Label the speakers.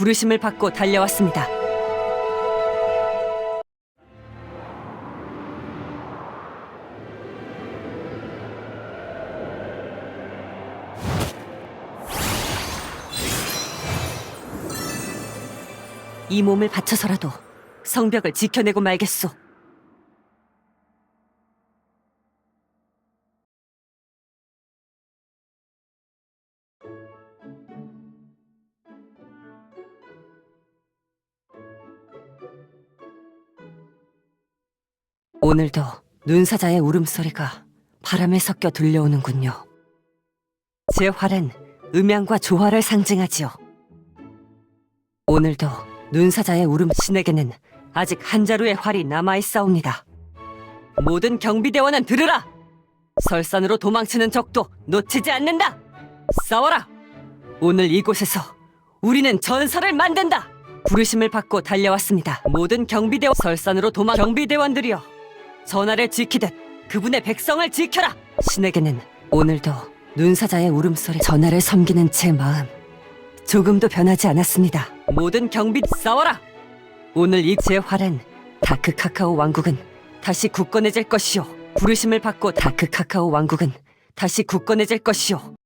Speaker 1: 부르심을 받고 달려왔습니다. 이 몸을 바쳐서라도 성벽을 지켜내고 말겠소. 오늘도 눈사자의 울음소리가 바람에 섞여 들려오는군요. 제 활은 음양과 조화를 상징하지요. 오늘도 눈사자의 울음 신에게는 아직 한 자루의 활이 남아 있사옵니다. 모든 경비대원은 들으라! 설산으로 도망치는 적도 놓치지 않는다! 싸워라! 오늘 이곳에서 우리는 전설을 만든다! 부르심을 받고 달려왔습니다. 모든 경비대원 설산으로 도망 경비대원들이여 전하를 지키듯 그분의 백성을 지켜라! 신에게는 오늘도 눈사자의 울음소리 전하를 섬기는 제 마음 조금도 변하지 않았습니다. 모든 경비 싸워라! 오늘 이 제 활은 다크 카카오 왕국은 다시 굳건해질 것이요. 부르심을 받고 다크 카카오 왕국은 다시 굳건해질 것이요.